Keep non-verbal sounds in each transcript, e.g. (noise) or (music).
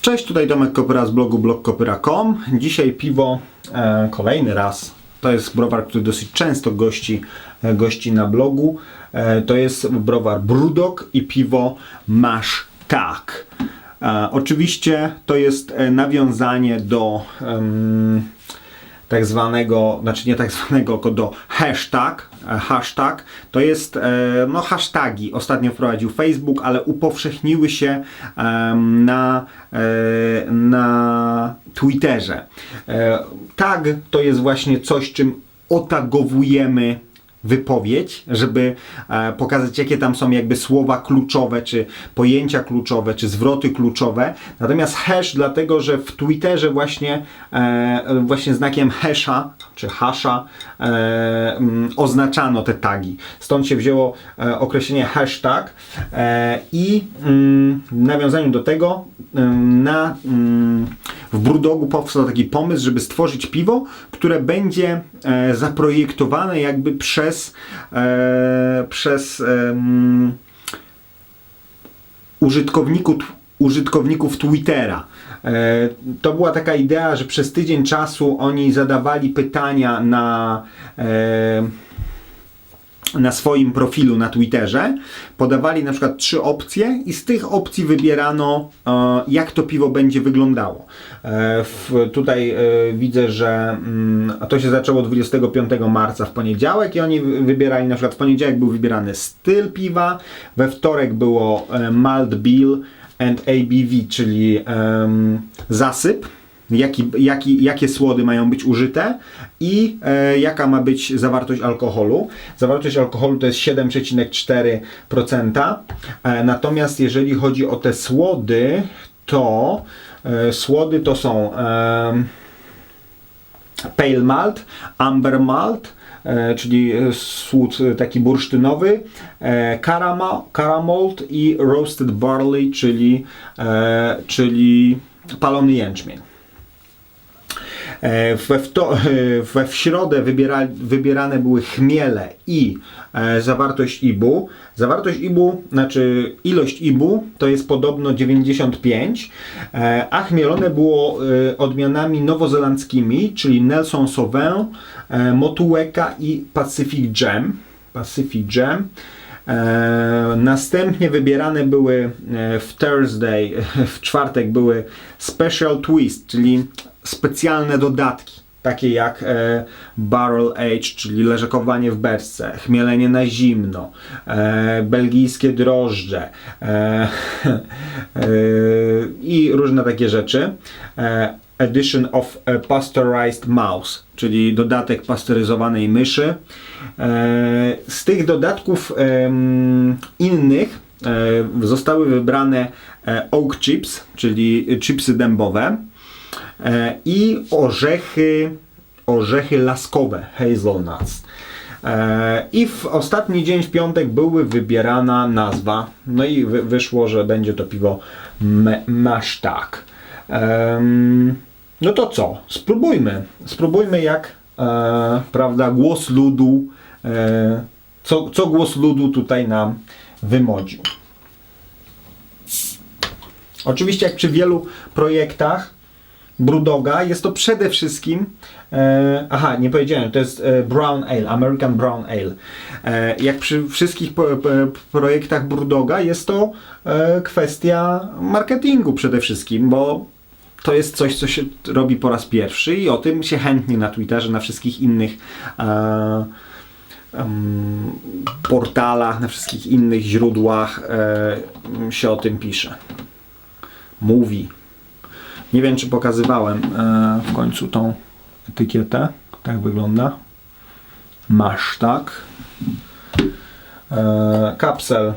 Cześć, tutaj Tomek Kopyra z blogu blogkopyra.com. Dzisiaj piwo e, kolejny raz. To jest browar, który dosyć często gości, e, gości na blogu. E, to jest browar Brudok i piwo Masz Tak. E, oczywiście to jest e, nawiązanie do em, tak zwanego, znaczy nie tak zwanego, tylko do hashtag. E, Hashtag to jest e, no hashtagi. Ostatnio wprowadził Facebook, ale upowszechniły się na, e, na Twitterze. Tag to jest właśnie coś, czym otagowujemy wypowiedź, żeby e, pokazać, jakie tam są jakby słowa kluczowe, czy pojęcia kluczowe, czy zwroty kluczowe. Natomiast hash, dlatego że w Twitterze właśnie, e, właśnie znakiem hasha, czy hasha e, mm, oznaczano te tagi. Stąd się wzięło określenie hashtag i mm, w nawiązaniu do tego na, mm, w Brudogu powstał taki pomysł, żeby stworzyć piwo, które będzie e, zaprojektowane jakby przez, e, przez użytkowników, użytkowników Twittera. E, To była taka idea, że przez tydzień czasu oni zadawali pytania na, e, na swoim profilu na Twitterze. Podawali na przykład trzy opcje i z tych opcji wybierano, e, jak to piwo będzie wyglądało. E, w, tutaj e, widzę, że mm, to się zaczęło 25 marca w poniedziałek i oni wy- wybierali, na przykład w poniedziałek był wybierany styl piwa, we wtorek było malt bill and ABV, czyli zasyp, jaki, jaki, jakie słody mają być użyte i e, jaka ma być zawartość alkoholu. Zawartość alkoholu to jest 7,4%. E, natomiast jeżeli chodzi o te słody, to e, słody to są em, Pale Malt, Amber Malt, e, czyli e, słód e, taki bursztynowy, e, Caramalt i Roasted Barley, czyli, e, czyli palony jęczmień. E, We, wto, e, we w środę wybiera, wybierane były chmiele i e, zawartość IBU. Zawartość IBU, znaczy ilość IBU to jest podobno 95, e, a chmielone było odmianami nowozelandzkimi, czyli Nelson Sauvin, Motueka i Pacific Jam. Pacific Jam. E, następnie wybierane były e, w Thursday, w czwartek były Special Twist, czyli specjalne dodatki, takie jak e, Barrel Age, czyli leżakowanie w beczce, chmielenie na zimno, e, belgijskie drożdże e, (laughs) e, i różne takie rzeczy. E, Edition of Pasteurized Mouse, czyli dodatek pasteryzowanej myszy. E, Z tych dodatków innych e, zostały wybrane e, oak chips, czyli chipsy dębowe i orzechy, orzechy laskowe, hazelnuts. I w ostatni dzień, w piątek, były wybierana nazwa. No i wy, wyszło, że będzie to piwo me, masz tak. Em, no to co? Spróbujmy. Spróbujmy jak, e, prawda, głos ludu, e, co, co głos ludu tutaj nam wymodził. Oczywiście, jak przy wielu projektach Brudoga, jest to przede wszystkim. E, aha, nie powiedziałem, to jest e, Brown Ale, American Brown Ale. E, jak przy wszystkich po, po, projektach Brudoga, jest to e, kwestia marketingu przede wszystkim, bo to jest coś, co się robi po raz pierwszy i o tym się chętnie na Twitterze, na wszystkich innych e, em, portalach, na wszystkich innych źródłach e, się o tym pisze. Mówi. Nie wiem, czy pokazywałem e, w końcu tą etykietę. Tak wygląda. Masz tak. E, kapsel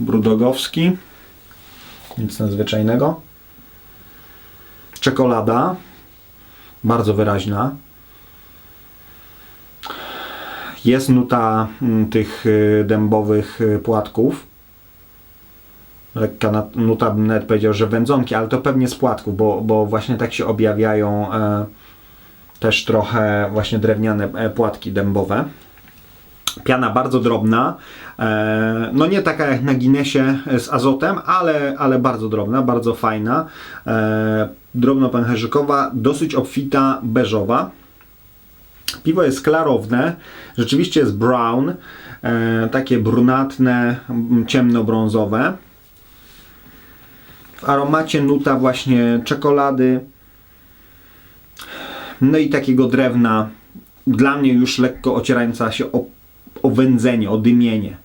brudogowski. Nic nadzwyczajnego. Czekolada. Bardzo wyraźna. Jest nuta mm, tych y, dębowych y, płatków. Lekka nuta, bym nawet powiedział, że wędzonki, ale to pewnie z płatków, bo, bo właśnie tak się objawiają e, też trochę właśnie drewniane e, płatki dębowe. Piana bardzo drobna, e, no nie taka jak na Guinnessie z azotem, ale, ale bardzo drobna, bardzo fajna, drobno pęcherzykowa, dosyć obfita, beżowa. Piwo jest klarowne, rzeczywiście jest brown, e, takie brunatne, ciemnobrązowe. W aromacie nuta właśnie czekolady, no i takiego drewna, dla mnie już lekko ocierająca się o, o wędzenie, o dymienie.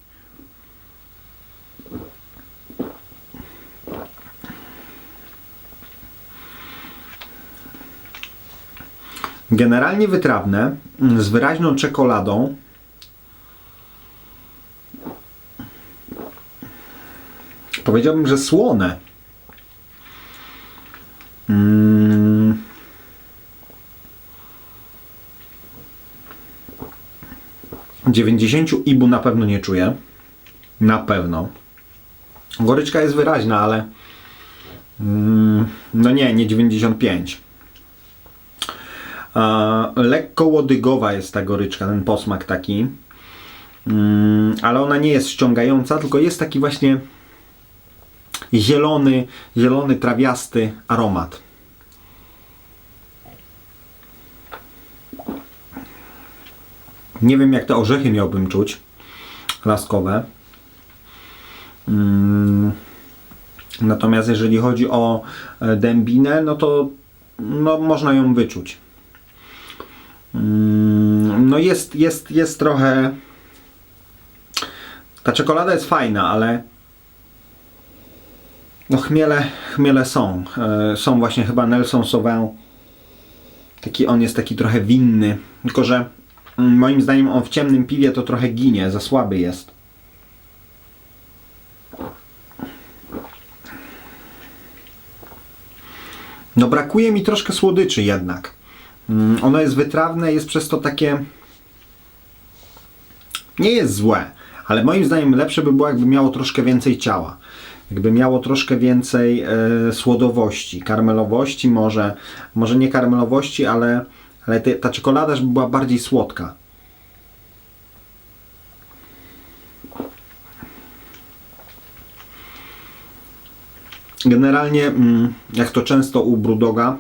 Generalnie wytrawne, mm, z wyraźną czekoladą. Powiedziałbym, że słone. Mm. Dziewięćdziesięciu ibu na pewno nie czuję. Na pewno. Goryczka jest wyraźna, ale mm, no nie, nie 95. Lekko łodygowa jest ta goryczka, ten posmak taki. Mm, ale ona nie jest ściągająca, tylko jest taki właśnie zielony, zielony, trawiasty aromat. Nie wiem, jak te orzechy miałbym czuć. Laskowe. Mm. Natomiast jeżeli chodzi o e, dębinę, no to no, można ją wyczuć. Mm, No jest, jest, jest trochę... Ta czekolada jest fajna, ale no chmiele, chmiele są. E, Są właśnie chyba Nelson Sauvin. Taki on jest taki trochę winny. Tylko, że mm, moim zdaniem on w ciemnym piwie to trochę ginie, za słaby jest. No brakuje mi troszkę słodyczy jednak. Mm, Ono jest wytrawne, jest przez to takie... Nie jest złe, ale moim zdaniem lepsze by było jakby miało troszkę więcej ciała. Jakby miało troszkę więcej e, słodowości, karmelowości może, może nie karmelowości, ale, ale te, ta czekolada żeby była bardziej słodka. Generalnie, mm, jak to często u Brudoga,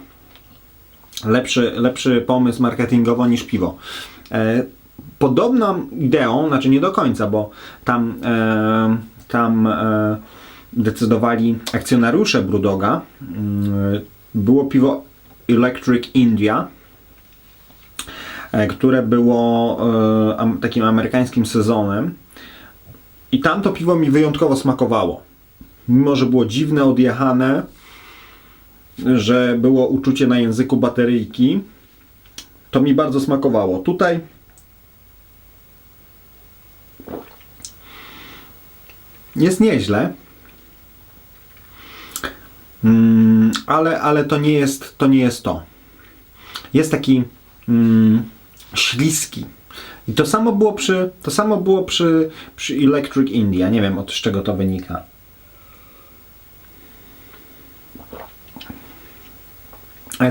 lepszy, lepszy pomysł marketingowo niż piwo. E, podobną ideą, znaczy nie do końca, bo tam, e, tam e, decydowali akcjonariusze Brudoga. Mm, było piwo Electric India, e, które było e, am, takim amerykańskim sezonem. I tam to piwo mi wyjątkowo smakowało. Mimo, że było dziwne, odjechane, że było uczucie na języku bateryjki, to mi bardzo smakowało. Tutaj jest nieźle, Mm, ale, ale to nie jest to. Nie jest to. Jest taki mm, śliski. I to samo było przy, to samo było przy, przy Electric India. Nie wiem od czego to wynika.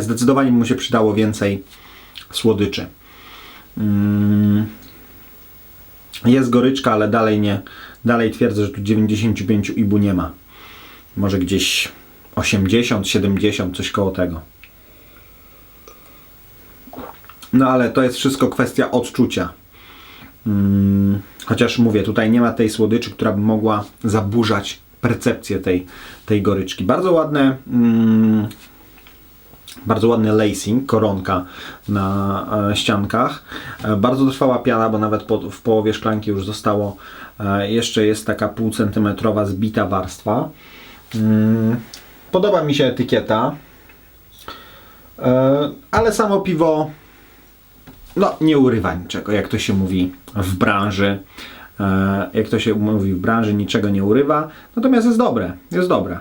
Zdecydowanie mu się przydało więcej słodyczy. Mm. Jest goryczka, ale dalej nie. Dalej twierdzę, że tu 95 ibu nie ma. Może gdzieś 80, 70, coś koło tego. No ale to jest wszystko kwestia odczucia. Mm, chociaż mówię, tutaj nie ma tej słodyczy, która by mogła zaburzać percepcję tej, tej goryczki. Bardzo ładne, mm, bardzo ładny lacing, koronka na e, ściankach. E, bardzo trwała piana, bo nawet po, w połowie szklanki już zostało, e, jeszcze jest taka pół centymetrowa zbita warstwa. Mm, Podoba mi się etykieta, ale samo piwo no, nie urywa niczego, jak to się mówi w branży. Jak to się mówi w branży, niczego nie urywa. Natomiast jest dobre, jest dobre.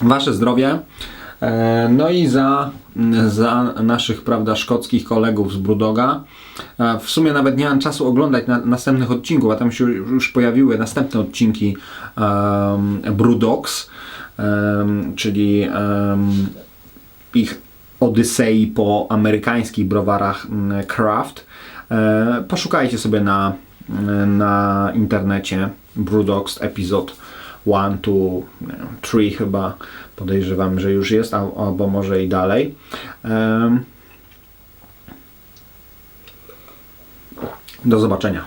Wasze zdrowie. E, No i za, za naszych, prawda, szkockich kolegów z Brudoga. E, W sumie nawet nie mam czasu oglądać na, następnych odcinków, a tam się już pojawiły następne odcinki um, Brudogs, em, czyli em, ich Odysei po amerykańskich browarach Kraft. E, Poszukajcie sobie na, na internecie Brewdogs epizod 1 to nie wiem, 3 chyba podejrzewam, że już jest, al- albo może i dalej. Do zobaczenia.